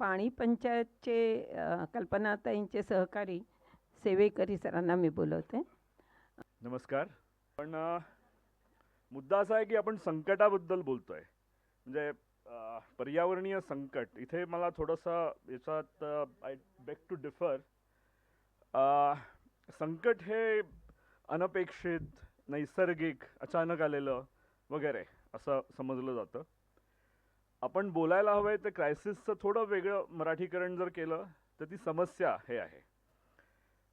पाणी पंचायतचे कल्पनाताईंचे सहकारी सेवेकरी सरांना मी बोलवते. नमस्कार. पण मुद्दा असा आहे की आपण संकटाबद्दल बोलतोय. म्हणजे पर्यावरणीय संकट इथे मला थोडंसं याच्यात आय बेक टू डिफर संकट हे अनपेक्षित नैसर्गिक अचानक आलेलं वगैरे असं समजलं जातं. आपण बोलायला हवंय तर क्रायसिसचं थोडं वेगळं मराठीकरण जर केलं तर ती समस्या हे आहे.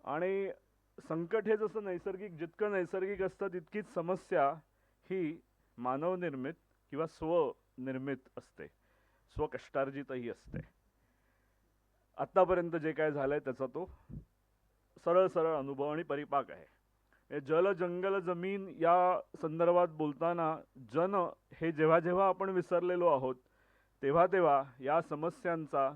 आणि संकट हे जसं नैसर्गिक जितकं नैसर्गिक असतं तितकीच समस्या ही मानवनिर्मित किंवा स्वनिर्मित असते. स्वकष्टार्जितही असते. आत्तापर्यंत जे काय झालंय त्याचा तो सरळ सरळ अनुभव आणि परिपाक आहे. हे जल जंगल जमीन या संदर्भात बोलताना जन हे जेव्हा जेव्हा आपण विसरलेलो आहोत तेव्हा तेव्हा या समस्यांचा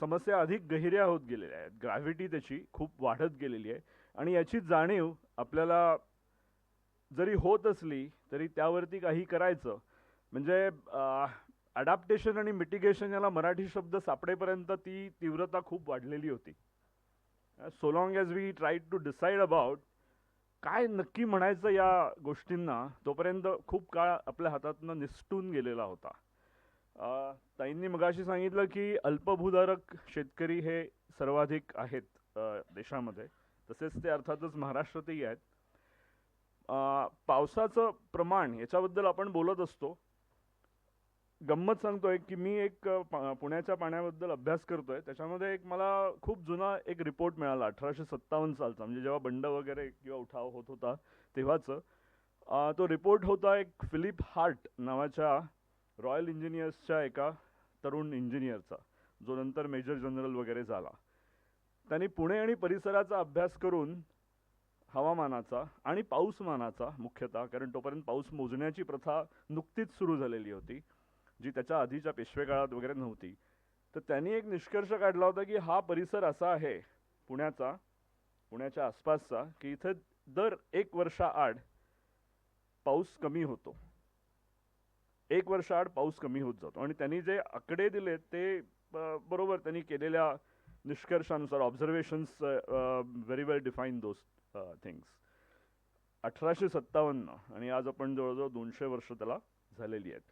समस्या अधिक गहिऱ्या होत गेलेल्या आहेत. ग्रॅव्हिटी त्याची खूप वाढत गेलेली आहे. आणि याची जाणीव आपल्याला जरी होत असली तरी त्यावरती काही करायचं. म्हणजे अडॅप्टेशन आणि मिटिगेशन याला मराठी शब्द सापडेपर्यंत ती तीव्रता खूप वाढलेली होती. So long as we try to decide about काय नक्की म्हणायचं या गोष्टींना तोपर्यंत खूप काळ आपल्या हातातनं निसटून गेलेला होता. ताईंनी मगाशी सांगितलं की अल्पभूधारक शेतकरी हे सर्वाधिक आहेत देशामध्ये. तसेच ते अर्थातच महाराष्ट्रातही आहेत. पावसाचं प्रमाण याच्याबद्दल आपण बोलत असतो. गंमत सांगतोय की मी एक पुण्याच्या पाण्याबद्दल अभ्यास करतोय. त्याच्यामध्ये एक मला खूप जुना एक रिपोर्ट मिळाला अठराशे सत्तावन्न सालचा. म्हणजे जेव्हा बंड वगैरे किंवा उठाव होत होता तेव्हाचं. तो रिपोर्ट होता एक फिलिप हार्ट नावाच्या रॉयल इंजिनियर्सच्या एका तरुण इंजिनियरचा जो नंतर मेजर जनरल वगैरे झाला. त्यांनी पुणे आणि परिसराचा अभ्यास करून हवामानाचा आणि पाऊसमानाचा मुख्यतः कारण तोपर्यंत पाऊस मोजण्याची प्रथा नुकतीच सुरू झालेली होती जी त्याच्या आधीच्या पेशवेकाळात वगैरे नव्हती. तर त्यांनी एक निष्कर्ष काढला होता की हा परिसर असा आहे पुण्याचा पुण्याच्या आसपासचा की इथं दर एक वर्षाआड पाऊस कमी होतो. एक वर्षाआड पाऊस कमी होत जातो. आणि त्यांनी जे आकडे दिले ते बरोबर त्यांनी केलेल्या निष्कर्षानुसार observations very well define those things अठराशे सत्तावन्न आणि आज आपण जवळजवळ दोनशे वर्ष त्याला झालेली आहेत.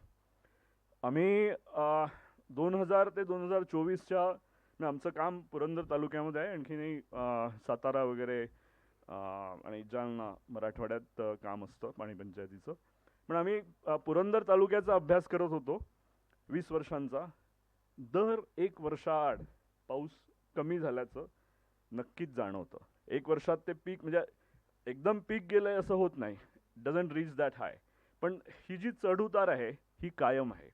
आम्ही दोन हजार ते दोन हजार चोवीसच्या आमचं काम पुरंदर तालुक्यामध्ये आहे. आणखीनही सातारा वगैरे आणि जालना मराठवाड्यात काम असतं पाणी पंचायतीचं. पण आम्ही पुरंदर तालुक्याचा अभ्यास करत होतो. वीस वर्षांचा. दर एक वर्षाआड पाऊस कमी झाल्याचं नक्कीच जाणवतं. एक वर्षात ते पीक म्हणजे एकदम पीक गेलंय असं होत नाही. डझंट रीच दॅट हाय पण ही जी चढउतार आहे ही कायम आहे.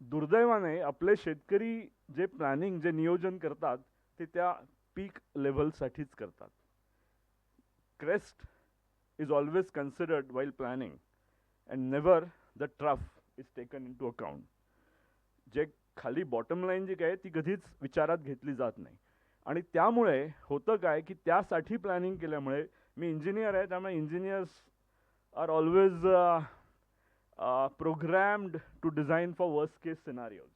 दुर्दैवाने आपले शेतकरी जे प्लॅनिंग जे नियोजन करतात ते त्या पीक लेव्हलसाठीच करतात. Crest is always considered while planning and never the trough is taken into account जे खाली बॉटम लाईन जी काय ती कधीच विचारात घेतली जात नाही. आणि त्यामुळे होतं काय की त्यासाठी प्लॅनिंग केल्यामुळे मी इंजिनियर आहे त्यामुळे engineers are always programmed to design for worst case scenarios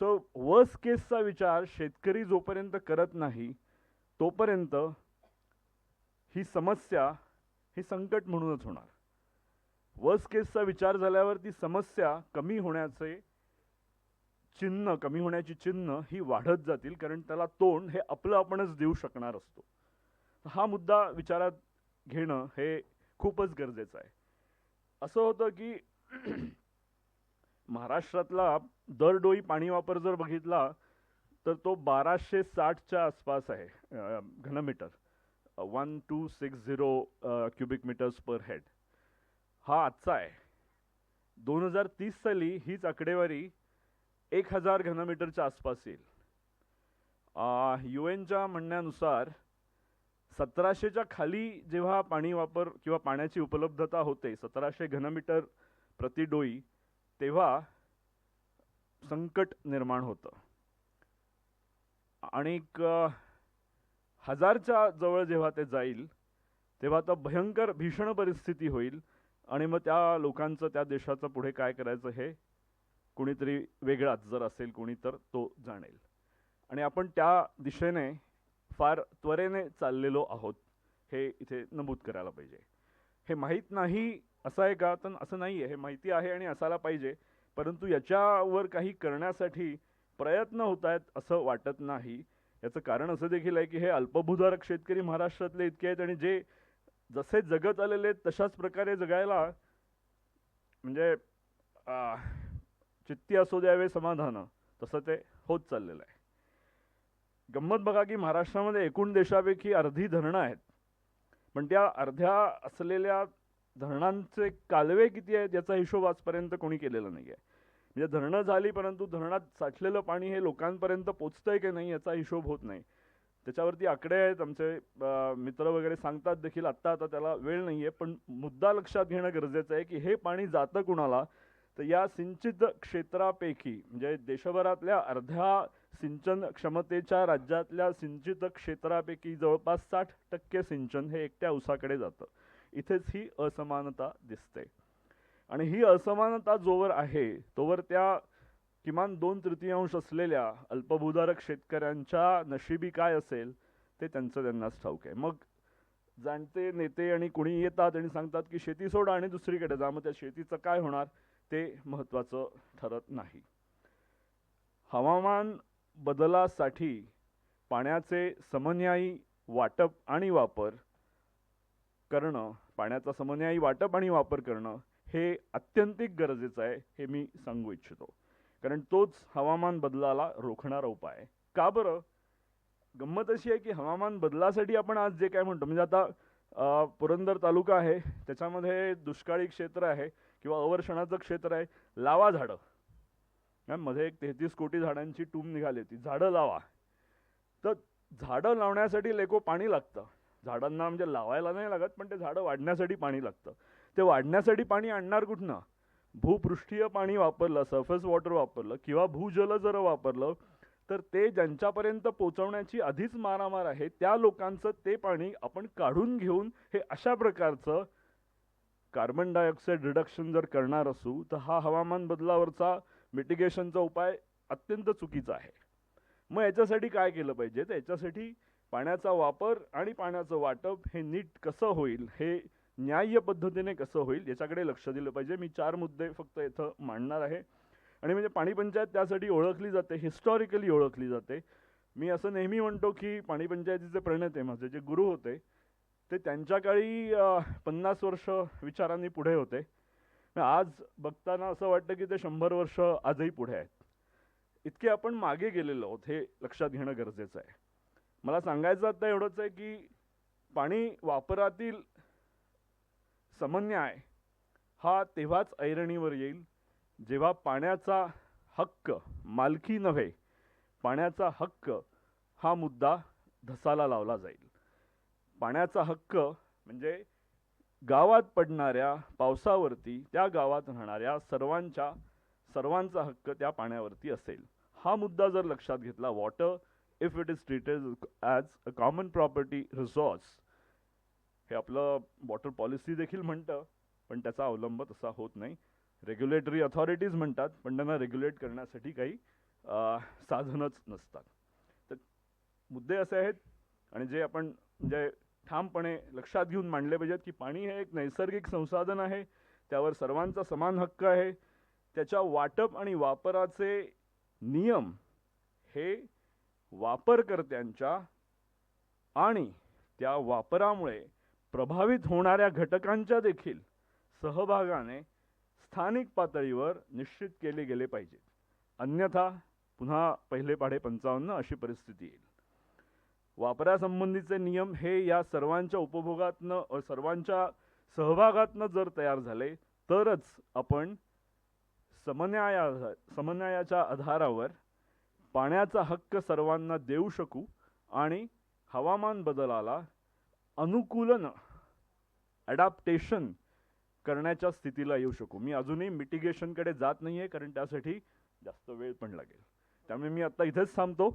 so worst केसचा विचार शेतकरी जोपर्यंत करत नाही तोपर्यंत ही समस्या ही संकट म्हणूनच होणार. वर्स्ट केसचा विचार झाल्यावर ती समस्या कमी होण्याचे चिन्ह कमी होण्याची चिन्ह ही वाढत जातील कारण त्याला तोंड हे आपलं आपणच देऊ शकणार असतो. हा मुद्दा विचारात घेणं हे खूपच गरजेचं आहे. असं होतं की महाराष्ट्रातला दरडोई पाणी वापर जर बघितला तर तो बाराशे साठच्या आसपास आहे घनमीटर. One two six zero cubic metres per head हा आजचा आहे. दोन हजार तीस साली हीच आकडेवारी एक हजार घनमीटरच्या आसपास येईल. यू एनच्या म्हणण्यानुसार सतराशेच्या खाली जेव्हा पाणी वापर किंवा पाण्याची उपलब्धता होते सतराशे घनमीटर प्रति डोई तेव्हा संकट निर्माण होतं. आणि हजारच्या जवळ जेव्हा ते जाईल तेव्हा तर भयंकर भीषण परिस्थिती होईल. आणि मग त्या लोकांचं त्या देशाचं पुढे काय करायचं हे कोणीतरी वेगळाच जर असेल कोणी तर तो जाणेल. आणि आपण त्या दिशेने फार त्वरेने चाललेलो आहोत हे इथे नमूद करायला पाहिजे. हे माहीत नाही असं आहे का? तर असं नाही आहे. हे माहिती आहे आणि असायला पाहिजे. परंतु याच्यावर काही करण्यासाठी प्रयत्न होत आहेत असं वाटत नाही. याचं कारण असं देखील आहे की हे अल्पभूधारक शेतकरी महाराष्ट्रातले इतके आहेत आणि जे जसे जगत आलेले तशाच प्रकारे जगायला म्हणजे चित्ती असू द्यावे समाधान तसं ते होत चाललेलं आहे. गंमत बघा की महाराष्ट्रामध्ये एकूण देशापैकी अर्धी धरणं आहेत. पण त्या अर्ध्या असलेल्या धरणांचे कालवे किती आहेत याचा हिशोब आजपर्यंत कोणी केलेला नाही आहे. म्हणजे धरणं झाली परंतु धरणात साठलेलं पाणी हे लोकांपर्यंत पोचतंय की नाही याचा हिशोब होत नाही. त्याच्यावरती आकडे आहेत आमचे मित्र वगैरे सांगतात देखील आत्ता आता त्याला वेळ नाही आहे पण मुद्दा लक्षात घेणं गरजेचं आहे की हे पाणी जातं कुणाला? तर या सिंचित क्षेत्रापैकी म्हणजे देशभरातल्या अर्ध्या सिंचन क्षमतेच्या राज्यातल्या सिंचित क्षेत्रापैकी जवळपास साठ टक्के सिंचन हे एकट्या उसाकडे जातं. इथेच ही असमानता दिसते. आणि ही असमानता जोवर आहे तोवर त्या किमान दोन तृतीयांश असलेल्या अल्पभूधारक शेतकऱ्यांच्या नशिबी काय असेल ते त्यांचं त्यांनाच ठाऊक आहे. मग जाणते नेते आणि कुणी येतात आणि सांगतात की शेती सोडा आणि दुसरीकडे जा मग त्या शेतीचं काय होणार ते महत्त्वाचं ठरत नाही. हवामान बदलासाठी पाण्याचे समन्यायी वाटप आणि वापर करणं पाण्याचा समन्यायी वाटप आणि वापर करणं हे अत्यंतिक गरजेचं आहे हे मी सांगू इच्छितो. कारण तोच हवामान बदलाला रोखणारा उपाय आहे. का बरं? गंमत अशी आहे की हवामान बदलासाठी आपण आज जे काय म्हणतो म्हणजे आता पुरंदर तालुका आहे त्याच्यामध्ये दुष्काळी क्षेत्र आहे किंवा अवर्षणाचं क्षेत्र आहे लावा झाडं. मध्ये एक तेहतीस कोटी झाडांची टूम निघाली होती झाडं लावा. तर झाडं लावण्यासाठी लेको पाणी लागतं. झाडांना म्हणजे लावायला नाही लागत पण ते झाडं वाढण्यासाठी पाणी लागतं. ते वाढण्यासाठी पाणी आणणार कुठनं? भूपृष्ठीय पाणी वापरलं सरफेस वॉटर वापरलं किंवा भूजल जर वापरलं तर ते ज्यांच्यापर्यंत पोचवण्याची आधीच मारामार आहे त्या लोकांचं ते पाणी आपण काढून घेऊन हे अशा प्रकारचं कार्बन डायऑक्साईड रिडक्शन जर करणार असू तर हा हवामान बदलावरचा मिटिगेशनचा उपाय अत्यंत चुकीचा आहे. मग याच्यासाठी काय केलं पाहिजे? तर याच्यासाठी पाण्याचा वापर आणि पाण्याचं वाटप हे नीट कसं होईल हे न्याय्य पद्धतीने कसं होईल याच्याकडे लक्ष दिलं पाहिजे. मी चार मुद्दे फक्त इथं मांडणार आहे. आणि म्हणजे पाणीपंचायत त्यासाठी ओळखली जाते हिस्टॉरिकली ओळखली जाते. मी असं नेहमी म्हणतो की पाणीपंचायतीचे प्रणेते माझे जे गुरु होते ते त्यांच्या काळी पन्नास वर्ष विचारांनी पुढे होते. आज बघताना असं वाटतं की ते शंभर वर्ष आजही पुढे आहेत. इतके आपण मागे गेलेलो आहोत हे लक्षात घेणं गरजेचं आहे. मला सांगायचं आता एवढंच आहे की पाणी वापरातील समन्याय हा तेव्हाच ऐरणीवर येईल जेव्हा पाण्याचा हक्क मालकी नव्हे पाण्याचा हक्क हा मुद्दा धसाला लावला जाईल. पाण्याचा हक्क म्हणजे गावात पडणाऱ्या पावसावरती त्या गावात राहणाऱ्या सर्वांच्या सर्वांचा हक्क त्या पाण्यावरती असेल. हा मुद्दा जर लक्षात घेतला water if it is treated as a common property resource हे आपलं वॉटर पॉलिसी देखील म्हणतं पण त्याचा अवलंब तसा होत नाही. रेग्युलेटरी अथॉरिटीज म्हणतात पण त्यांना रेग्युलेट करण्यासाठी काही साधनच नसतात. तर मुद्दे असे आहेत आणि जे आपण म्हणजे ठामपणे लक्षात घेऊन मांडले पाहिजेत की पाणी हे एक नैसर्गिक संसाधन आहे त्यावर सर्वांचा समान हक्क आहे त्याच्या वाटप आणि वापराचे नियम हे वापरकर्त्यांच्या आणि त्या वापरामुळे प्रभावित होणाऱ्या घटकांच्या देखील सहभागाने स्थानिक पातळीवर निश्चित केले गेले पाहिजेत. अन्यथा पुन्हा पहिले पाढे पंचावन्न अशी परिस्थिती येईल. वापरासंबंधीचे नियम हे या सर्वांच्या उपभोगातनं सर्वांच्या सहभागातनं जर तयार झाले तरच आपण समन्याया समन्यायाच्या आधारावर पाण्याचा हक्क सर्वांना देऊ शकू आणि हवामान बदलाला अनुकूलन ॲडॅप्टेशन करण्याच्या स्थितीला येऊ शकू. मी अजूनही मिटिगेशनकडे जात नाही आहे कारण त्यासाठी जास्त वेळ पण लागेल. त्यामुळे मी आत्ता इथेच थांबतो.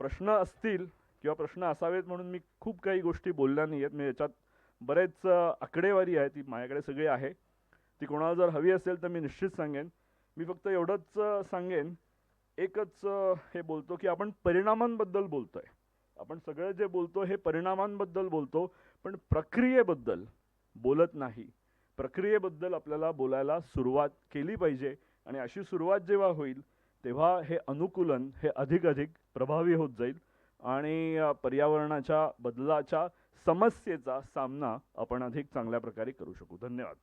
प्रश्न असतील किंवा प्रश्न असावेत म्हणून मी खूप काही गोष्टी बोलल्या नाही आहेत मी याच्यात बरेच आकडेवारी आहे ती माझ्याकडे सगळी आहे. ती कोणाला जर हवी असेल तर मी निश्चित सांगेन. मी फक्त एवढंच सांगेन. एकच हे बोलतो की आपण परिणामांबद्दल बोलतोय. आपण सगळं जे बोलतो हे परिणामांबद्दल बोलतो पण प्रक्रियेबद्दल बोलत नाही. प्रक्रियेबद्दल आपल्याला बोलायला सुरुवात केली पाहिजे आणि अशी सुरुवात जेव्हा होईल तेव्हा हे अनुकूलन हे अधिक अधिक प्रभावी होत जाईल आणि पर्यावरणाच्या बदलाच्या समस्येचा सामना आपण अधिक चांगल्या प्रकारे करू शकू. धन्यवाद.